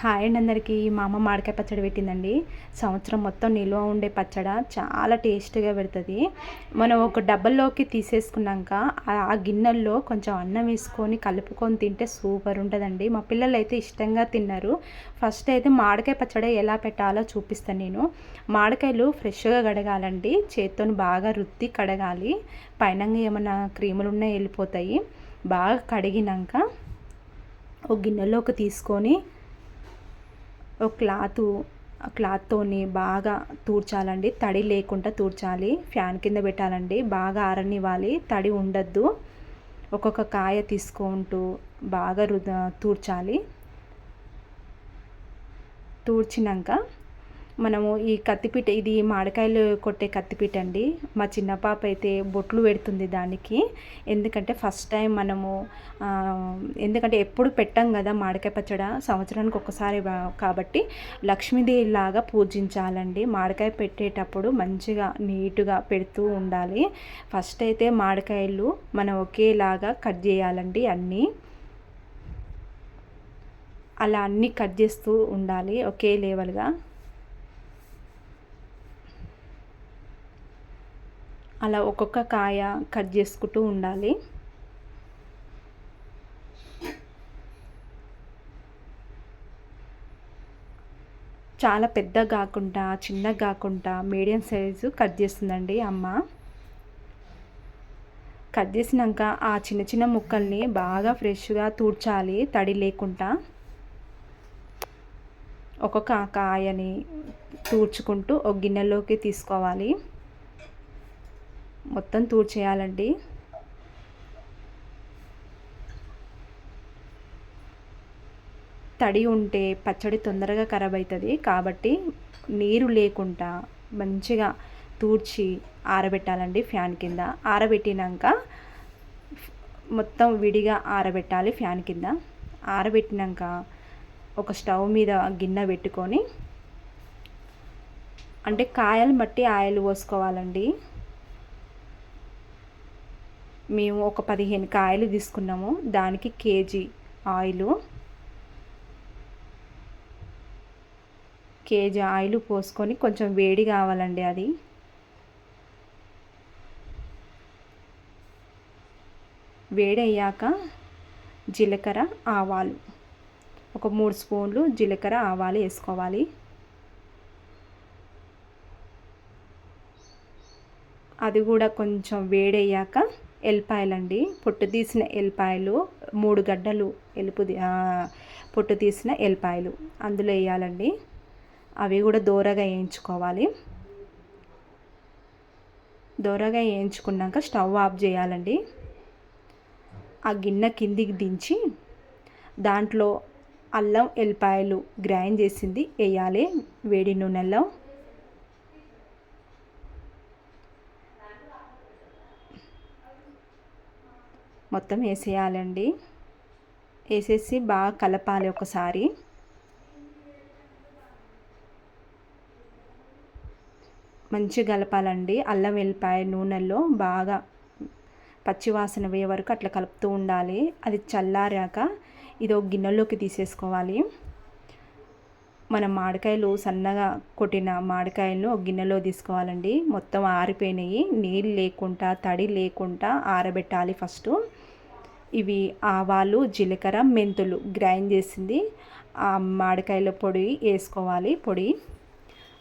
Hi అండి అందరికీ. మా అమ్మ మామిడికాయ పచ్చడి పెట్టిందండి. సంవత్సరం మొత్తం నిల్వ ఉండే పచ్చడి. చాలా టేస్ట్గా పెడుతుంది. మనం ఒక డబ్బల్లోకి తీసేసుకున్నాక ఆ గిన్నెల్లో కొంచెం అన్నం వేసుకొని కలుపుకొని తింటే సూపర్ ఉంటుందండి. మా పిల్లలు అయితే ఇష్టంగా తిన్నారు. ఫస్ట్ అయితే మామిడికాయ పచ్చడి ఎలా పెట్టాలో చూపిస్తాను నేను. మామిడికాయలు ఫ్రెష్గా కడగాలండి. చేత్తో బాగా రుద్ది కడగాలి. పైన ఏమైనా క్రీములు ఉన్నాయి వెళ్ళిపోతాయి. బాగా కడిగినాక ఒక గిన్నెలోకి తీసుకొని ఒక క్లాత్ క్లాత్తోని బాగా తూర్చాలండి. తడి లేకుండా తూర్చాలి. ఫ్యాన్ కింద పెట్టాలండి. బాగా ఆరనివ్వాలి. తడి ఉండద్దు. ఒక్కొక్క కాయ తీసుకుంటూ బాగా రుద తూర్చాలి. తూడ్చినాక మనము ఈ కత్తిపీట ఇది మామిడికాయలు కొట్టే కత్తిపీట అండి. మా చిన్న పాప అయితే బొట్లు పెడుతుంది దానికి. ఎందుకంటే ఫస్ట్ టైం మనము ఎందుకంటే ఎప్పుడు పెట్టాం కదా మామిడికాయ పచ్చడ సంవత్సరానికి ఒకసారి కాబట్టి లక్ష్మీదేవి లాగా పూజించాలండి. మామిడికాయ పెట్టేటప్పుడు మంచిగా నీట్గా పెడుతూ ఉండాలి. ఫస్ట్ అయితే మామిడికాయలు మనం ఒకేలాగా కట్ చేయాలండి అన్నీ. అలా అన్నీ కట్ చేస్తూ ఉండాలి ఒకే లెవెల్గా అలా ఒక్కొక్క కాయ కట్ చేసుకుంటూ ఉండాలి. చాలా పెద్ద కాకుండా చిన్నగా కాకుండా మీడియం సైజు కట్ చేస్తుందండి అమ్మ. కట్ చేసినాక ఆ చిన్న చిన్న ముక్కల్ని బాగా ఫ్రెష్గా తూడ్చాలి తడి లేకుండా. ఒక్కొక్క కాయని తూడ్చుకుంటూ ఒక గిన్నెలోకి తీసుకోవాలి. మొత్తం తూడ్చేయాలండి. తడి ఉంటే పచ్చడి తొందరగా ఖరాబ్ అవుతుంది కాబట్టి నీరు లేకుండా మంచిగా తూడ్చి ఆరబెట్టాలండి ఫ్యాన్ కింద. ఆరబెట్టినాక మొత్తం విడిగా ఆరబెట్టాలి ఫ్యాన్ కింద. ఆరబెట్టినాక ఒక స్టవ్ మీద గిన్నె పెట్టుకొని అంటే కాయలు బట్టి ఆయిల్ పోసుకోవాలండి. మేము ఒక పదిహేను కాయలు తీసుకున్నాము. దానికి కేజీ ఆయిలు. కేజీ ఆయిల్ పోసుకొని కొంచెం వేడి కావాలండి అది. వేడి అయ్యాక జీలకర్ర ఆవాలు. ఒక మూడు స్పూన్లు జీలకర్ర ఆవాలు వేసుకోవాలి. అది కూడా కొంచెం వేడయ్యాక ఎల్లిపాయలండి. పొట్టు తీసిన ఎల్లిపాయలు మూడు గడ్డలు ఎలుపు పొట్టు తీసిన ఎల్లిపాయలు అందులో వేయాలండి అవి కూడా దూరగా వేయించుకోవాలి. దూరగా వేయించుకున్నాక స్టవ్ ఆఫ్ చేయాలండి. ఆ గిన్నె కిందికి దించి దాంట్లో అల్లం ఎల్లిపాయలు గ్రైండ్ చేసింది వేయాలి వేడి నూనెలో. మొత్తం వేసేయాలండి. వేసేసి బాగా కలపాలి ఒకసారి. మంచిగా కలపాలండి. అల్లం వెల్లిపాయ నూనెలో బాగా పచ్చివాసన పోయే వరకు అట్లా కలుపుతూ ఉండాలి. అది చల్లారాక ఇది ఒక గిన్నెలోకి తీసేసుకోవాలి. మనం మామిడికాయలు సన్నగా కొట్టిన మామిడికాయలను ఒక గిన్నెలో తీసుకోవాలండి. మొత్తం ఆరిపోయినాయి. నీళ్ళు లేకుండా తడి లేకుండా ఆరబెట్టాలి ఫస్ట్. ఇవి ఆవాలు జీలకర్ర మెంతులు గ్రైండ్ చేసింది. ఆ మామిడికాయల పొడి వేసుకోవాలి. పొడి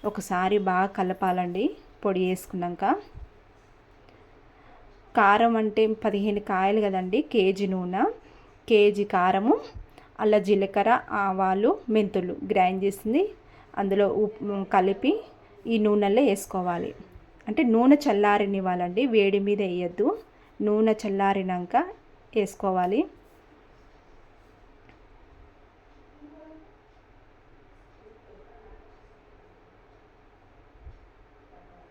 ఒకసారి బాగా కలపాలండి. పొడి వేసుకున్నాక. కారం అంటే పదిహేను కాయలు కదండి కేజీ నూనె. కేజీ కారము అలా జీలకర్ర ఆవాలు మెంతులు గ్రైండ్ చేసింది. అందులో ఉప్పు కలిపి ఈ నూనెలో వేసుకోవాలి. అంటే నూనె చల్లారనివ్వాలండి. వేడి మీద వేయద్దు. నూనె చల్లారినాక వేసుకోవాలి.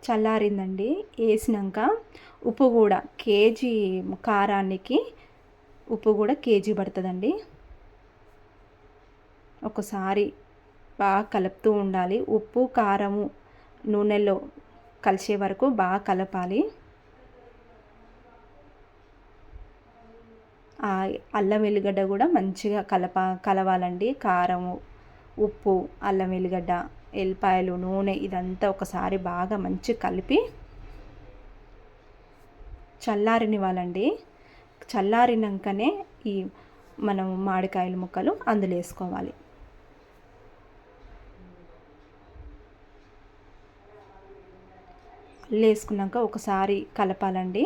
చల్లారిందండి. వేసినాక ఉప్పు కూడా కేజీ కారానికి ఉప్పు కూడా కేజీ పడుతుందండి. ఒకసారి బాగా కలుపుతూ ఉండాలి. ఉప్పు కారము నూనెలో కలిసే వరకు బాగా కలపాలి. అల్లం వెల్లిగడ్డ కూడా మంచిగా కలప కలవాలండి. కారం ఉప్పు అల్లం వెల్లిగడ్డ ఎల్లిపాయలు నూనె ఇదంతా ఒకసారి బాగా మంచి కలిపి చల్లారనివ్వాలండి. చల్లారినాకనే ఈ మనం మామిడికాయల ముక్కలు అందులో వేసుకోవాలి. అల్లు వేసుకున్నాక ఒకసారి కలపాలండి.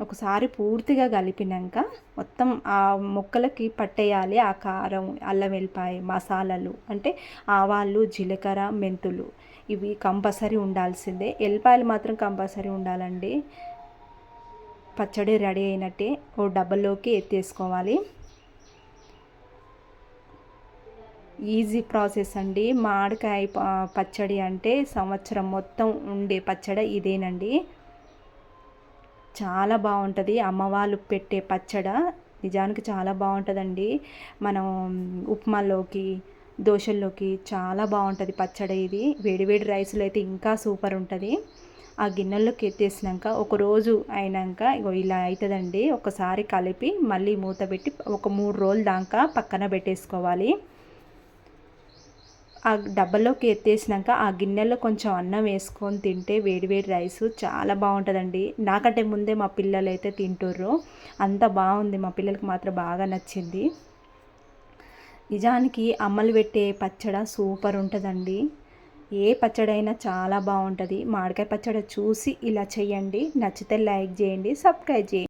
ఒకసారి పూర్తిగా కలిపినాక మొత్తం ఆ మొక్కలకి పట్టేయాలి ఆ కారం అల్లం వెల్లిపాయ మసాలాలు అంటే ఆవాలు జీలకర్ర మెంతులు. ఇవి కంపల్సరీ ఉండాల్సిందే. ఎల్లిపాయలు మాత్రం కంపల్సరీ ఉండాలండి. పచ్చడి రెడీ అయినట్టే ఓ డబ్బల్లోకి ఎత్తేసుకోవాలి. ఈజీ ప్రాసెస్ అండి. మామిడికాయ పచ్చడి అంటే సంవత్సరం మొత్తం ఉండే పచ్చడి ఇదేనండి. చాలా బాగుంటుంది. అమ్మవాళ్ళు పెట్టే పచ్చడ నిజానికి చాలా బాగుంటుందండి. మనం ఉప్మాలోకి దోశల్లోకి చాలా బాగుంటుంది పచ్చడి ఇది. వేడివేడి రైస్లో అయితే ఇంకా సూపర్ ఉంటుంది. ఆ గిన్నెల్లోకి ఎత్తేసినాక ఒక రోజు అయినాక ఇగో ఇలా అవుతుందండి ఒకసారి కలిపి మళ్ళీ మూత పెట్టి ఒక మూడు రోజుల దాకా పక్కన పెట్టేసుకోవాలి. ఆ డబ్బాలోకి ఎత్తేసినాక ఆ గిన్నెలో కొంచెం అన్నం వేసుకొని తింటే వేడివేడి రైస్ చాలా బాగుంటుందండి. నాకంటే ముందే మా పిల్లలు అయితే తింటుర్రు. అంత బాగుంది. మా పిల్లలకి మాత్రం బాగా నచ్చింది. నిజానికి అమ్మలు పెట్టే పచ్చడ సూపర్ ఉంటుందండి. ఏ పచ్చడైనా చాలా బాగుంటుంది. మామిడికాయ పచ్చడి చూసి ఇలా చేయండి నచ్చితే లైక్ చేయండి. సబ్స్క్రైబ్ చేయండి.